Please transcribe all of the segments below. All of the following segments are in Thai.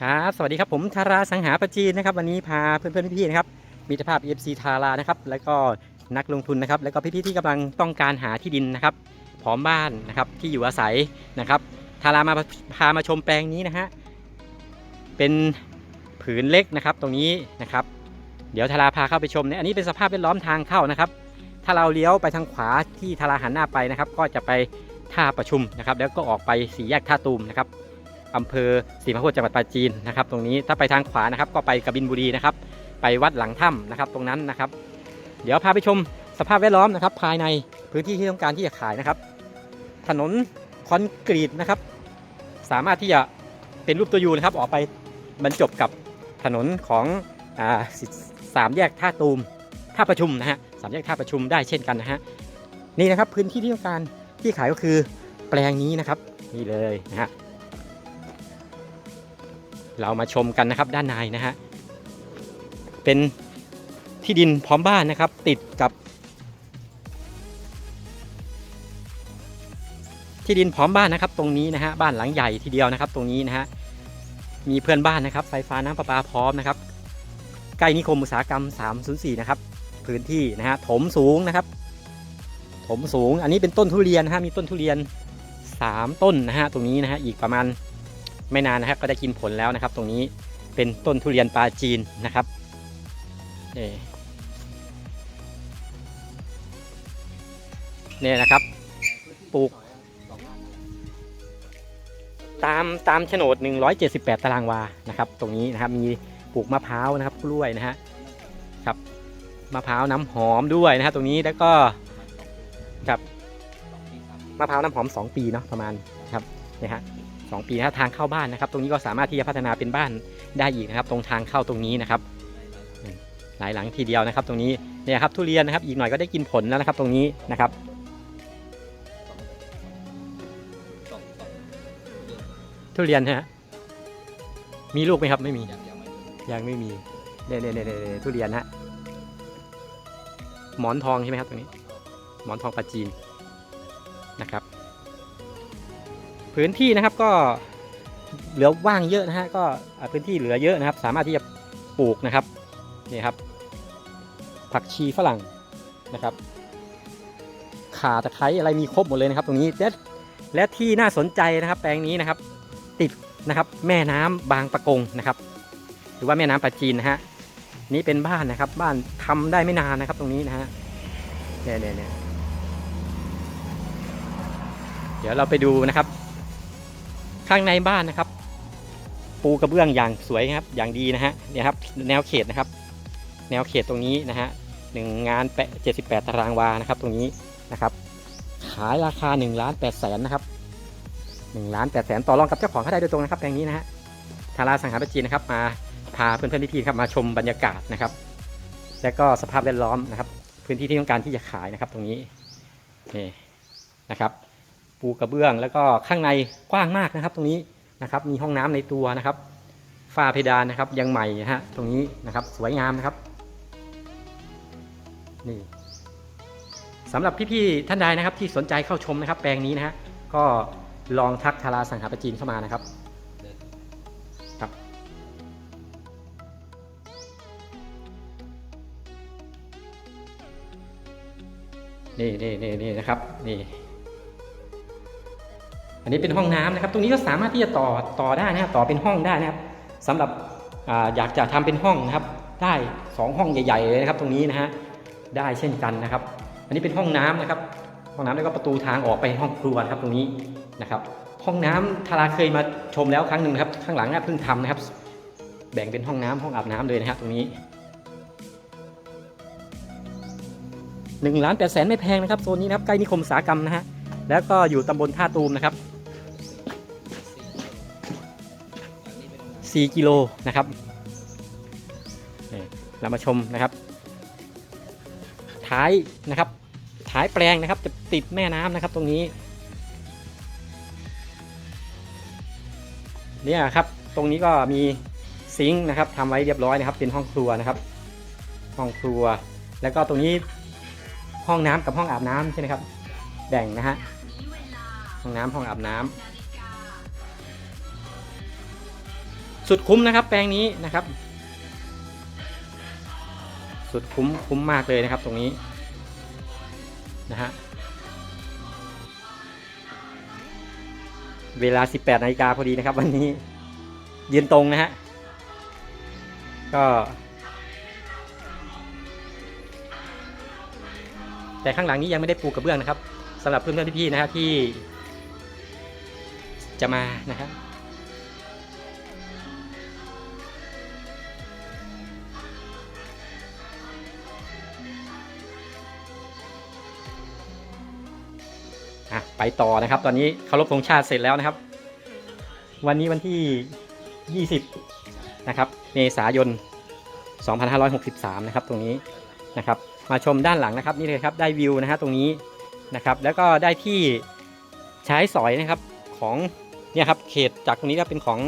ครับสวัสดีครับผมธาราสังหาประจีนนะครับวันนี้พาเพื่อนๆพี่ๆนะครับมิตรภาพ EFC ทารานะครับแล้วก็นักลงทุนนะครับแล้วก็พี่ๆที่กำลังต้องการหาที่ดินนะครับพร้อมบ้านนะครับที่อยู่อาศัยนะครับทารามาพามาชมแปลงนี้นะฮะเป็นผืนเล็กนะครับตรงนี้นะครับเดี๋ยวทาราพาเข้าไปชมเนี่ยอันนี้เป็นสภาพแวดล้อมทางเข้านะครับ ถ้าเราเลี้ยวไปทางขวาที่ทาราหันหน้าไปนะครับ ก็จะไปท่าประชุมนะครับแล้วก็ออกไปสี่แยกท่าตูมนะครับ อำเภอศรีมหาโพธิ์จังหวัดปราจีนนะครับตรงนี้ถ้าไปทางขวานะครับก็ไปกบินบุรีนะครับไปวัดหลังถ้ำนะครับตรงนั้นนะครับ เดี๋ยวพาไปชมสภาพแวดล้อมนะครับ ภายในพื้นที่ที่ต้องการที่จะขายนะครับ ถนนคอนกรีตนะครับ สามารถที่จะเป็นรูปตัวยูนะครับ ออกไปบรรจบกับถนนของอ่าสิสามแยกท่าตูมท่าประชุมนะฮะสามแยกท่าประชุมได้เช่นกันนะฮะนี่นะครับพื้นที่ที่ต้องการที่ขายก็คือแปลงนี้นะครับนี่เลยนะฮะ เรามาชมกันนะครับด้านในนะฮะเป็นที่ดินพร้อมบ้านนะครับ ติดกับ ที่ดินพร้อมบ้านนะครับ ตรงนี้นะฮะบ้านหลังใหญ่ทีเดียวนะครับ ตรงนี้นะฮะมีเพื่อนบ้านนะครับ ไฟฟ้าน้ำประปาพร้อมนะครับ ใกล้นิคมอุตสาหกรรม 304 นะครับ พื้นที่นะฮะถมสูงนะครับ ถมสูงอันนี้เป็นต้นทุเรียนนะฮะมีต้นทุเรียน 3 ต้นนะฮะตรงนี้นะฮะอีกประมาณ ไม่นานนะครับก็ได้กินผลแล้วนะครับ ตรงนี้เป็นต้นทุเรียนปลาจีนนะครับนี่เนี่ยนะครับปลูก ตามตามโฉนด 178 ตารางวานะครับ ตรงนี้นะครับมีปลูกมะพร้าวนะครับกล้วยนะฮะครับมะพร้าวน้ำหอมด้วยนะฮะตรงนี้แล้วก็กับมะพร้าวน้ำหอม 2 ปีเนาะประมาณครับนี่ฮะ สองปีนะทางเข้าบ้านนะครับ ตรงนี้ก็สามารถที่จะพัฒนาเป็นบ้านได้อีกนะครับ ตรงทางเข้าตรงนี้นะครับ หลายหลังทีเดียวนะครับ ตรงนี้เนี่ยครับทุเรียนนะครับ อีกหน่อยก็ได้กินผลแล้วนะครับ ตรงนี้นะครับทุเรียนฮะมีลูกไหมครับไม่มียังไม่มีเนี่ยเนี่ยเนี่ยเนี่ยทุเรียนฮะหมอนทองใช่ไหมครับตรงนี้ หมอนทองปลาจีนนะครับ พื้นที่นะครับก็เหลือว่างเยอะนะฮะก็พื้นที่เหลือเยอะนะครับ สามารถที่จะปลูกนะครับนี่ครับ ผักชีฝรั่งนะครับ ข่าตะไคร้อะไรมีครบหมดเลยนะครับ ตรงนี้และและที่น่าสนใจนะครับ แปลงนี้นะครับ ติดนะครับแม่น้ำบางปะกงนะครับ หรือว่าแม่น้ำปลาจีนนะฮะนี่เป็นบ้านนะครับ บ้านทำได้ไม่นานนะครับ ตรงนี้นะฮะเนี่ยเนี่ยเนี่ยเดี๋ยวเราไปดูนะครับ ข้างในบ้านนะครับ ปูกระเบื้องอย่างสวยครับอย่างดีนะฮะเนี่ยครับแนวเขตนะครับ แนวเขตตรงนี้นะฮะหนึ่งงานแปะเจ็ดสิบแปดตารางวานะครับ ตรงนี้นะครับ ขายราคา1ล้าน8แสนนะครับ1ล้าน8แสนต่อรองกับเจ้าของเขาได้โดยตรงนะครับแปลงนี้นะฮะทาราสังหาประจีนนะครับ มาพาเพื่อนๆพี่ๆครับมาชมบรรยากาศนะครับ และก็สภาพแวดล้อมนะครับ พื้นที่ที่ต้องการที่จะขายนะครับ ตรงนี้นี่นะครับ ปูกระเบื้อง แล้วก็ข้างในกว้างมากนะครับ ตรงนี้นะครับมีห้องน้ำในตัวนะครับฝ้าเพดานนะครับยังใหม่ฮะตรงนี้นะครับสวยงามนะครับนี่สำหรับพี่ๆท่านใดนะครับที่สนใจเข้าชมนะครับ แปลงนี้นะฮะก็ลองทักทาราสังหาประจีนเข้ามานะครับครับนี่นี่นี่นี่นะครับนี่ อันนี้เป็นห้องน้ำนะครับ ตรงนี้ก็สามารถที่จะต่อต่อได้นะครับต่อเป็นห้องได้นะครับสำหรับออยากจะทำเป็นห้องนะครับ ได้ 2 ห้องใหญ่ๆเลยนะครับ ตรงนี้นะฮะได้เช่นกันนะครับ อันนี้เป็นห้องน้ำนะครับ ห้องน้ำแล้วก็ประตูทางออกไปห้องครัวนะครับตรงนี้นะครับ ห้องน้ำทาราเคยมาชมแล้วครั้งหนึ่งครับ ข้างหลังน่เพิ่งทำนะครับ แบ่งเป็นห้องน้ำห้องอาบน้ำเลยนะครับ ตรงนี้หนึ่งล้านแปดแสนไม่แพงนะครับโซนนี้นะครับใกล้นิคมอุตสาหกรรมนะฮะแล้วก็อยู่ตำบลท่าตูมนะครับ 4 กิโลนะครับเรามาชมนะครับ ท้ายนะครับ ท้ายแปลงนะครับ จะติดแม่น้ำนะครับตรงนี้ เนี่ยครับตรงนี้ก็มีซิงค์นะครับทำไว้เรียบร้อยนะครับ เป็นห้องครัวนะครับ ห้องครัว แล้วก็ตรงนี้ห้องน้ำกับห้องอาบน้ำใช่ไหมครับแบ่งนะฮะห้องน้ำห้องอาบน้ำ สุดคุ้มนะครับแปลงนี้นะครับ สุดคุ้มคุ้มมากเลยนะครับตรงนี้นะฮะเวลา 18นาฬิกาพอดีนะครับ วันนี้ยืนตรงนะฮะก็แต่ข้างหลังนี้ยังไม่ได้ปูกระเบื้องนะครับสำหรับเพื่อนๆพี่ๆนะครับที่จะมานะครับ ไปต่อนะครับ ตอนนี้เคารพธงชาติเสร็จแล้วนะครับ วันนี้วันที่ 20 นะครับ เมษายน 2563 นะครับ ตรงนี้นะครับ มาชมด้านหลังนะครับนี่เลยครับได้วิวนะฮะตรงนี้นะครับ แล้วก็ได้ที่ใช้สอยนะครับของเนี่ยครับเขตจากตรงนี้ก็เป็นของ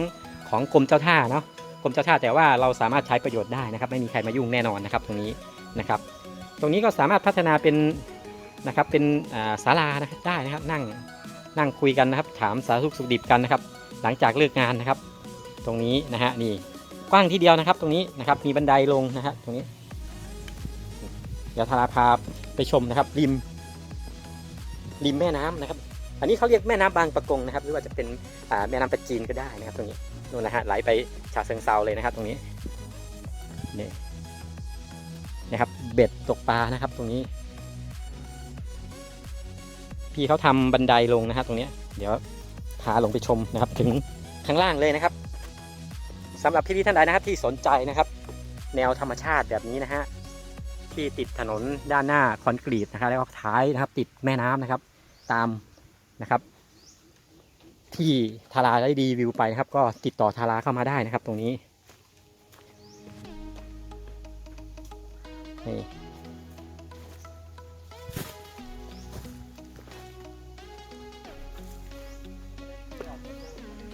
ของกรมเจ้าท่าเนาะกรมเจ้าท่าแต่ว่าเราสามารถใช้ประโยชน์ได้นะครับ ไม่มีใครมายุ่งแน่นอนนะครับ ตรงนี้นะครับ ตรงนี้ก็สามารถพัฒนาเป็น นะครับเป็นศาลานะครับได้นะครับนั่งนั่งคุยกันนะครับ ถามสารทุกสุขดิบกันนะครับ หลังจากเลิกงานนะครับ ตรงนี้นะฮะนี่กว้างทีเดียวนะครับ ตรงนี้นะครับมีบันไดลงนะฮะตรงนี้เดี๋ยวทาราพาไปชมนะครับริม ริมแม่น้ำนะครับ อันนี้เขาเรียกแม่น้ำบางปะกงนะครับ หรือว่าจะเป็นแม่น้ำปะจีนก็ได้นะครับ ตรงนี้นู่นนะฮะไหลไปฉะเชิงเซาเลยนะครับ ตรงนี้นี่นะครับ เบ็ดตกปลานะครับ ตรงนี้ พี่เขาทำบันไดลงนะฮะตรงนี้เดี๋ยวพาลงไปชมนะครับ ถึงข้างล่างเลยนะครับสำหรับพี่ๆท่านใดนะครับที่สนใจนะครับ แนวธรรมชาติแบบนี้นะฮะที่ติดถนนด้านหน้าคอนกรีตนะครับแล้วก็ท้ายนะครับ ติดแม่น้ำนะครับ ตามนะครับ ที่ทาราได้รีวิวไปนะครับ ก็ติดต่อทาราเข้ามาได้นะครับ ตรงนี้นี่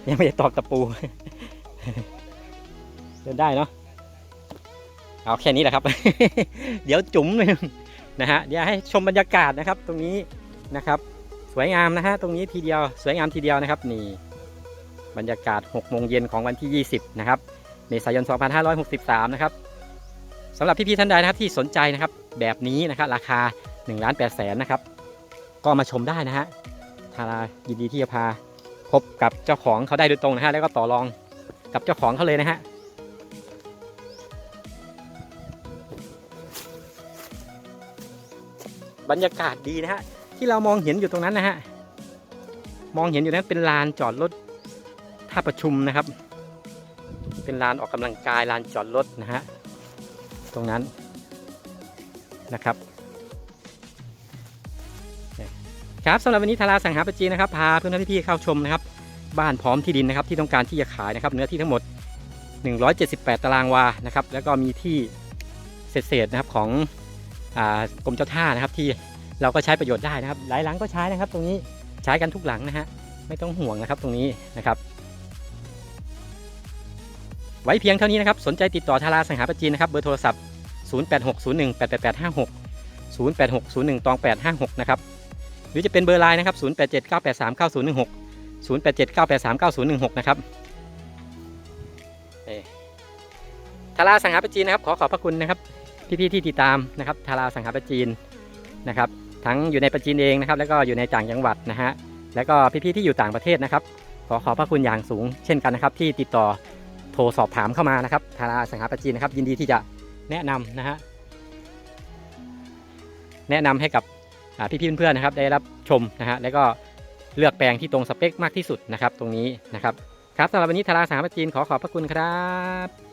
ยังไม่ได้ตอกตะปู เดินได้เนาะเอาแค่นี้แหละครับ เดี๋ยวจุ๋มเลยนะฮะเดี๋ยวให้ชมบรรยากาศนะครับ ตรงนี้นะครับ สวยงามนะฮะตรงนี้ทีเดียว สวยงามทีเดียวนะครับ นี่ บรรยากาศ6โมงเย็นของวันที่ 20 นะครับเมษายน 2563 นะครับสำหรับพี่ๆท่านใดนะครับที่สนใจนะครับ แบบนี้นะครับ ราคา1ล้าน8แสนนะครับ ก็มาชมได้นะฮะทารายินดีที่จะพา พบกับเจ้าของเขาได้โดยตรงนะฮะแล้วก็ต่อรองกับเจ้าของเขาเลยนะฮะบรรยากาศดีนะฮะที่เรามองเห็นอยู่ตรงนั้นนะฮะมองเห็นอยู่นั้นเป็นลานจอดรถท่าประชุมนะครับ เป็นลานออกกำลังกายลานจอดรถนะฮะตรงนั้นนะครับ ครับสำหรับวันนี้ทาราสังหาปจีนะครับพาเพื่อนๆพี่ๆเข้าชมนะครับบ้านพร้อมที่ดินนะครับที่ต้องการที่จะขายนะครับเนื้อที่ทั้งหมด 178 ตารางวานะครับแล้วก็มีที่เศษๆนะครับของอกรมเจ้าท่านะครับที่เราก็ใช้ประโยชน์ได้นะครับ หลายหลังก็ใช้นะครับ ตรงนี้ใช้กันทุกหลังนะฮะไม่ต้องห่วงนะครับตรงนี้นะครับ ไว้เพียงเท่านี้นะครับ สนใจติดต่อทาราสังหาปจีนะครับเบอร์โทรศัพท์ 0860188856 0860ตอง856 นะครับ หรือจะเป็นเบอร์ไลน์นะครับ 0879839016 0879839016 นะครับเอ่อทาราสังหาปจีนนะครับขอขอบพระคุณนะครับพี่ๆที่ติดตามนะครับทาราสังหาปจีนนะครับ ทั้งอยู่ในปจีนเองนะครับ แล้วก็อยู่ในต่างจังหวัดนะฮะแล้วก็พี่ๆที่อยู่ต่างประเทศนะครับ ขอขอบพระคุณอย่างสูง เช่นกันนะครับที่ติดต่อโทรสอบถามเข้ามานะครับทาราสังหาปจีนนะครับ ยินดีที่จะแนะนำนะฮะแนะนำให้กับ พี่ๆเพื่อนๆนะครับได้รับชมนะฮะแล้วก็เลือกแปลงที่ตรงสเปคมากที่สุดนะครับตรงนี้นะครับครับสำหรับวันนี้ทาราสังหาปจีนขอขอบพระคุณครับ